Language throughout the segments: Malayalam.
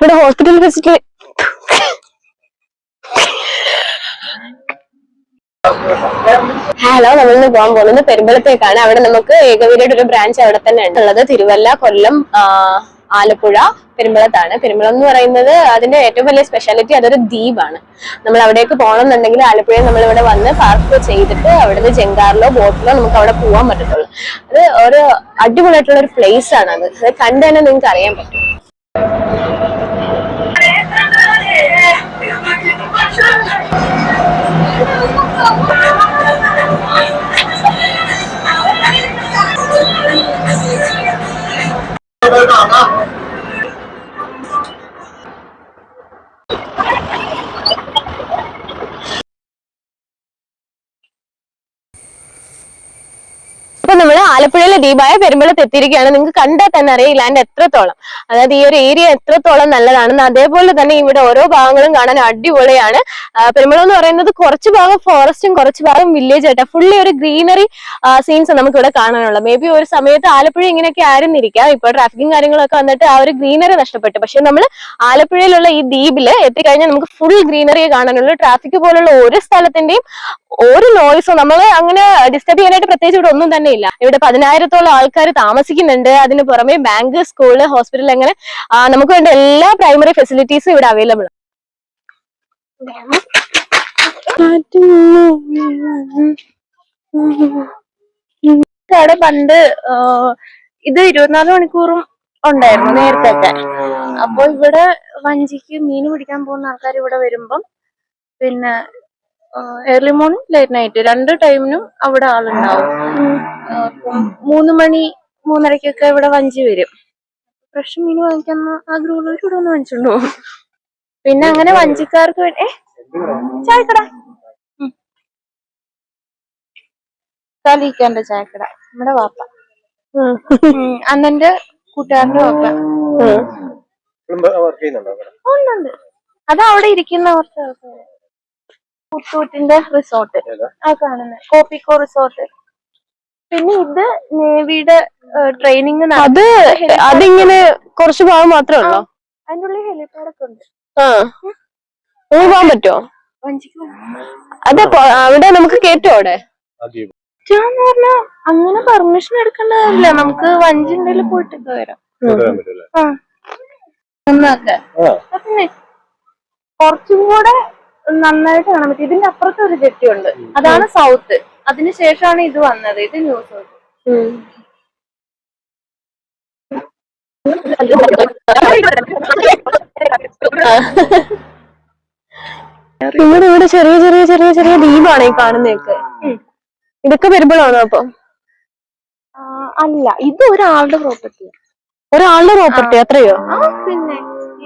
ഇവിടെ ഹോസ്പിറ്റൽ വെച്ചിട്ട് ഹലോ നമ്മൾ ഇന്ന് പോകാൻ പോകുന്നത് പെരുമ്പലത്തേക്കാണ്. അവിടെ നമുക്ക് ഏകവീരയുടെ ഒരു ബ്രാഞ്ച് അവിടെ തന്നെ ഉള്ളത്. തിരുവല്ല കൊല്ലം ആലപ്പുഴ പെരുമ്പളത്താണ് പെരുമ്പളം എന്ന് പറയുന്നത് അതിന്റെ ഏറ്റവും വലിയ സ്പെഷ്യാലിറ്റി അതൊരു ദ്വീപാണ്. നമ്മൾ അവിടേക്ക് പോകണമെന്നുണ്ടെങ്കിൽ ആലപ്പുഴയിൽ നമ്മൾ ഇവിടെ വന്ന് പാർക്ക് ചെയ്തിട്ട് അവിടുന്ന് ജങ്കാറിലോ ബോട്ടിലോ നമുക്ക് അവിടെ പോകാൻ പറ്റത്തുള്ളൂ. അത് ഒരു അടിപൊളിയായിട്ടുള്ള ഒരു പ്ലേസ് ആണ് അത്. അത് കണ്ടു തന്നെ നിങ്ങൾക്ക് അറിയാൻ പറ്റും. 嗯好的好 ഇപ്പൊ നമ്മൾ ആലപ്പുഴയിലെ ദ്വീപായ പെരുമ്പളത്ത് എത്തിയിരിക്കുകയാണ്. നിങ്ങൾക്ക് കണ്ടാൽ തന്നെ അറിയാം ഈ ലാൻഡ് എത്രത്തോളം. അതായത് ഈ ഒരു ഏരിയ എത്രത്തോളം നല്ലതാണെന്ന്. അതേപോലെ തന്നെ ഇവിടെ ഓരോ ഭാഗങ്ങളും കാണാൻ അടിപൊളിയാണ്. പെരുമ്പള എന്ന് പറയുന്നത് കുറച്ച് ഭാഗം ഫോറസ്റ്റും കുറച്ച് ഭാഗം വില്ലേജ് ആയിട്ട്. ഫുള്ളി ഒരു ഗ്രീനറി സീൻസ് നമുക്ക് ഇവിടെ കാണാനുള്ളത്. മേ ബി ഒരു സമയത്ത് ആലപ്പുഴ ഇങ്ങനെയൊക്കെ ആയിരുന്നിരിക്കാം. ഇപ്പൊ ട്രാഫിക്കും കാര്യങ്ങളൊക്കെ വന്നിട്ട് ആ ഒരു ഗ്രീനറി നഷ്ടപ്പെട്ടു. പക്ഷെ നമ്മൾ ആലപ്പുഴയിലുള്ള ഈ ദ്വീപിൽ എത്തിക്കഴിഞ്ഞാൽ നമുക്ക് ഫുൾ ഗ്രീനറിയെ കാണാനുള്ളൂ ട്രാഫിക് പോലുള്ള ഒരു സ്ഥലത്തിന്റെയും ഒരു നോയ്സോ നമ്മളെ അങ്ങനെ ഡിസ്റ്റർബ് ചെയ്യാനായിട്ട് പ്രത്യേകിച്ച് ഇവിടെ ഒന്നും തന്നെ ഇല്ല. ഇവിടെ പതിനായിരത്തോളം ആൾക്കാർ താമസിക്കുന്നുണ്ട്. അതിന് പുറമെ ബാങ്ക് സ്കൂൾ ഹോസ്പിറ്റൽ അങ്ങനെ നമുക്ക് വേണ്ട എല്ലാ പ്രൈമറി ഫെസിലിറ്റീസും ഇവിടെ അവൈലബിൾ അവിടെ പണ്ട് ഇത് ഇരുപത്തിനാല് മണിക്കൂറും ഉണ്ടായിരുന്നു നേരത്തെ അപ്പൊ ഇവിടെ വഞ്ചിക്ക് മീൻ പിടിക്കാൻ പോകുന്ന ആൾക്കാർ ഇവിടെ വരുമ്പം പിന്നെ ഏർലി മോർണിംഗ് ലേറ്റ് നൈറ്റ് രണ്ട് ടൈമിനും അവിടെ ആളുണ്ടാവും. മൂന്ന് മണി മൂന്നരക്കൊക്കെ ഇവിടെ വഞ്ചി വരും. ഫ്രഷ് മീൻ വാങ്ങിക്കാൻ ആഗ്രഹമുള്ളവർ ഇവിടെ ഒന്ന് വാങ്ങിച്ചോണ്ട് പോകും. പിന്നെ അങ്ങനെ വഞ്ചിക്കാർക്ക് വേണ്ടി ചായക്കട. തലീക്കാന്റെ കലിക്കാന്റെ ചായക്കട. നമ്മുടെ വാപ്പ. അന്നെന്റെ കൂട്ടുകാരന്റെ വാപ്പ. ഉണ്ട് അത് അവിടെ ഇരിക്കുന്ന കുറച്ച് ആൾക്കാര്. പുത്തൂറ്റിന്റെ റിസോർട്ട് ആ കാണുന്നത് കോപ്പിക്കോ റിസോർട്ട് പിന്നെ ഇത് നേവിയുടെ ട്രെയിനിങ് അത് അതിങ്ങനെ കുറച്ച് ഭാഗം മാത്രമേ ഉള്ളൂ? അതിന്റെ ഉള്ളിൽ ഹെലിപാഡൊക്കെ ഉണ്ട് നമുക്ക് പോകാൻ പറ്റുമോ വഞ്ചിക്ക് പോകാൻ. അവിടെ നമുക്ക് കേറ്റോ അവിടെ? പറഞ്ഞാ അങ്ങനെ പെർമിഷൻ എടുക്കേണ്ടതല്ല നമുക്ക് വഞ്ചി ഉണ്ടെങ്കിൽ പോയിട്ടൊക്കെ വരാം. ആ. എന്നൊക്കെ ആ. പിന്നെ കുറച്ചും കൂടെ നന്നായിട്ട് കാണാൻ പറ്റും. ഇതിന്റെ അപ്പുറത്ത് ഒരു ജെട്ടി ഉണ്ട് അതാണ് സൗത്ത്. അതിനുശേഷമാണ് ഇത് വന്നത്. ഇത് ന്യൂ സൗത്ത്. ഇവിടെ ഇവിടെ ചെറിയ ചെറിയ ചെറിയ ചെറിയ ദ്വീപാണ് ഈ കാണുന്നതൊക്കെ. ഇതൊക്കെ വരുമ്പോഴാണോ അപ്പൊ? അല്ല. ഇത് ഒരാളുടെ പ്രോപ്പർട്ടിയാ ഒരാളുടെ പ്രോപ്പർട്ടി അത്രയോ? പിന്നെ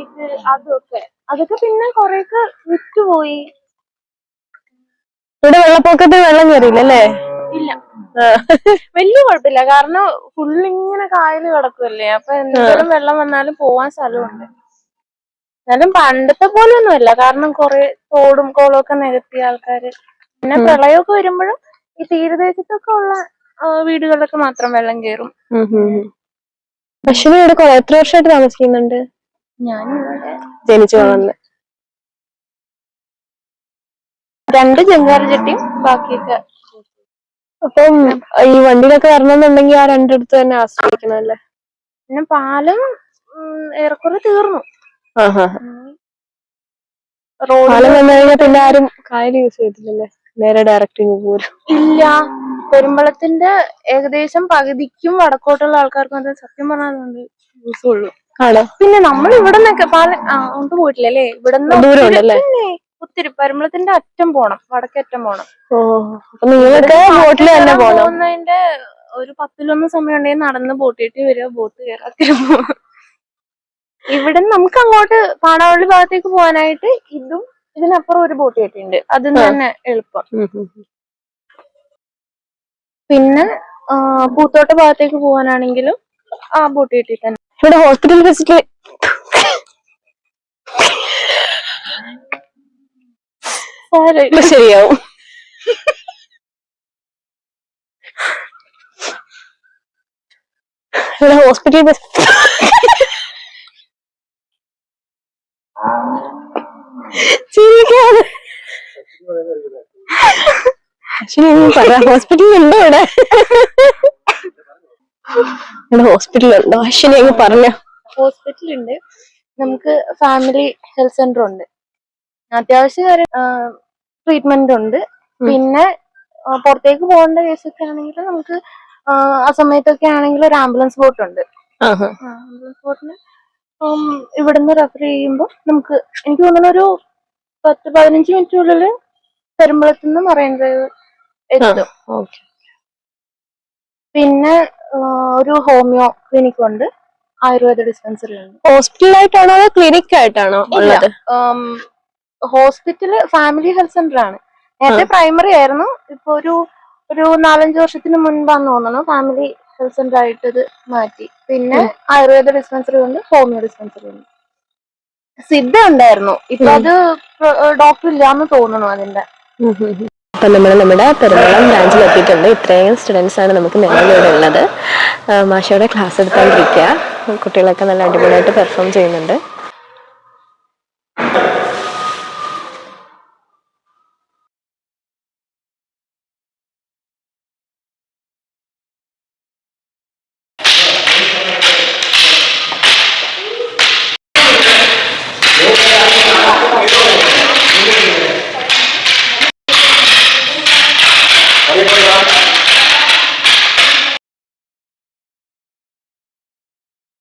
ഇത് അതൊക്കെ അതൊക്കെ പിന്നെ കൊറേയൊക്കെ വിറ്റുപോയി. ഇവിടെ വെള്ളപ്പൊക്കത്തിൽ വെള്ളം കേറിയില്ലല്ലേ ഇല്ല. വലിയ കുഴപ്പമില്ല കാരണം ഫുള്ളിങ്ങനെ കായൽ കിടക്കുമല്ലേ അപ്പൊ എന്തെങ്കിലും വെള്ളം വന്നാലും പോവാൻ സ്ഥലമുണ്ട്. എന്നാലും പണ്ടത്തെ പോലെ ഒന്നുമല്ല കാരണം കൊറേ തോടും കോളും ഒക്കെ നികത്തിയ ആൾക്കാര്. പിന്നെ പ്രളയമൊക്കെ വരുമ്പോഴും ഈ തീരദേശത്തൊക്കെ ഉള്ള വീടുകളിലൊക്കെ മാത്രം വെള്ളം കയറും. പക്ഷേ ഇവിടെ കുറെ എത്ര വർഷമായിട്ട് താമസിക്കുന്നുണ്ട്? ഞാൻ ജനിച്ചു വളർന്ന്. രണ്ട് ജങ്കാർ ചട്ടിയും ബാക്കിയൊക്കെ. അപ്പം ഈ വണ്ടിയിലൊക്കെ വരണമെന്നുണ്ടെങ്കിൽ ആ രണ്ടിടത്ത് തന്നെ ആശ്രയിക്കണല്ലേ പിന്നെ പാലം ഏറെക്കുറെ തീർന്നു. പാലം വന്നു കഴിഞ്ഞാൽ പിന്നെ ആരും കായൽ യൂസ് ചെയ്തില്ലല്ലേ നേരെ ഡയറക്റ്റ് പോരും. ഇല്ല. പെരുമ്പളത്തിന്റെ ഏകദേശം പകുതിക്കും വടക്കോട്ടുള്ള ആൾക്കാർക്ക് സത്യം പറഞ്ഞാൽ യൂസ് ഉള്ളൂ. പിന്നെ നമ്മൾ ഇവിടെ നിന്നൊക്കെ പാല ആ കൊണ്ട് പോയിട്ടില്ല അല്ലേ? ഇവിടെ ദൂരം ഒത്തിരി പെരുമ്പളത്തിന്റെ അറ്റം പോണം വടക്കറ്റം പോണം. ബോട്ടിൽ തന്നെ പോണം. പോകുന്നതിന്റെ ഒരു പത്തിലൊന്ന് സമയം ഉണ്ടെങ്കിൽ നടന്ന് ബോട്ടിട്ട് വരിക ബോട്ട് കയറാ തിരുമ്പോ ഇവിടെ നമുക്ക് അങ്ങോട്ട് പാണാവള്ളി ഭാഗത്തേക്ക് പോകാനായിട്ട് ഇതും ഇതിനപ്പുറം ഒരു ബോട്ട് കയറ്റിണ്ട് അത് തന്നെ എളുപ്പം. പിന്നെ പൂത്തോട്ട ഭാഗത്തേക്ക് പോകാനാണെങ്കിലും ആ ബോട്ട് കയറ്റി തന്നെ. ഇവിടെ ഹോസ്പിറ്റൽ വിസിറ്റ്. ശരിയാവും. ഇവിടെ ഹോസ്പിറ്റൽ ചിരിക്കാതെ. അശ്വിനി അങ്ങ് പറ. ഹോസ്പിറ്റലിൽ ഉണ്ടോ ഇവിടെ? ഇവിടെ ഹോസ്പിറ്റൽ ഉണ്ടോ അശ്വിനി അങ്ങ് ഹോസ്പിറ്റൽ ഉണ്ട് നമുക്ക് ഫാമിലി ഹെൽത്ത് സെന്റർ ഉണ്ട് അത്യാവശ്യം ട്രീറ്റ്മെന്റ് ഉണ്ട് പിന്നെ പുറത്തേക്ക് പോകേണ്ട കേസൊക്കെ ആണെങ്കിൽ നമുക്ക് ആ, സമയത്തൊക്കെ ആണെങ്കിൽ ഒരു ആംബുലൻസ് ബോട്ട് ഉണ്ട്. ആംബുലൻസ് ബോട്ടിന് ഇവിടുന്ന് റെഫർ ചെയ്യുമ്പോൾ നമുക്ക് എനിക്ക് തോന്നുന്നു ഒരു പത്ത് പതിനഞ്ച് മിനിറ്റിനുള്ളിൽ പെരുമ്പളത്തുനിന്ന് മറൈൻ ഡ്രൈവ് എത്തും. ഓക്കെ. പിന്നെ ഒരു ഹോമിയോ ക്ലിനിക് ഉണ്ട് ആയുർവേദ ഡിസ്പെൻസറി ഉണ്ട് ഹോസ്പിറ്റലായിട്ടാണോ അതോ ക്ലിനിക് ആയിട്ടാണോ ഉള്ളത്? ഹോസ്പിറ്റൽ ഫാമിലി ഹെൽത്ത് സെന്റർ ആണ് നേരത്തെ പ്രൈമറി ആയിരുന്നു. ഇപ്പൊ ഒരു ഒരു നാലഞ്ച് വർഷത്തിന് മുൻപാന്ന് തോന്നുന്നു ഫാമിലി ഹെൽത്ത് സെന്റർ ആയിട്ട് ഇത് മാറ്റി. പിന്നെ ആയുർവേദ ഡിസ്പെൻസറി ഉണ്ട് ഹോമിയോ ഡിസ്പെൻസറി ഉണ്ട് സിദ്ധ ഉണ്ടായിരുന്നു. ഇപ്പൊ അത് ഡോക്ടർ ഇല്ലാന്ന് തോന്നുന്നു അതിന്റെ. അപ്പൊ നമ്മൾ നമ്മുടെ പെരുമ്പളം ബ്രാഞ്ചിൽ എത്തിയിട്ടുണ്ട്. ഇത്രയും ആണ് നമുക്ക് നിലവിലിവിടെ ഉള്ളത്. ആ, മാഷയുടെ ക്ലാസ് എടുത്താണ്ടിരിക്കുക കുട്ടികളൊക്കെ നല്ല അടിപൊളിയായിട്ട് പെർഫോം ചെയ്യുന്നുണ്ട്.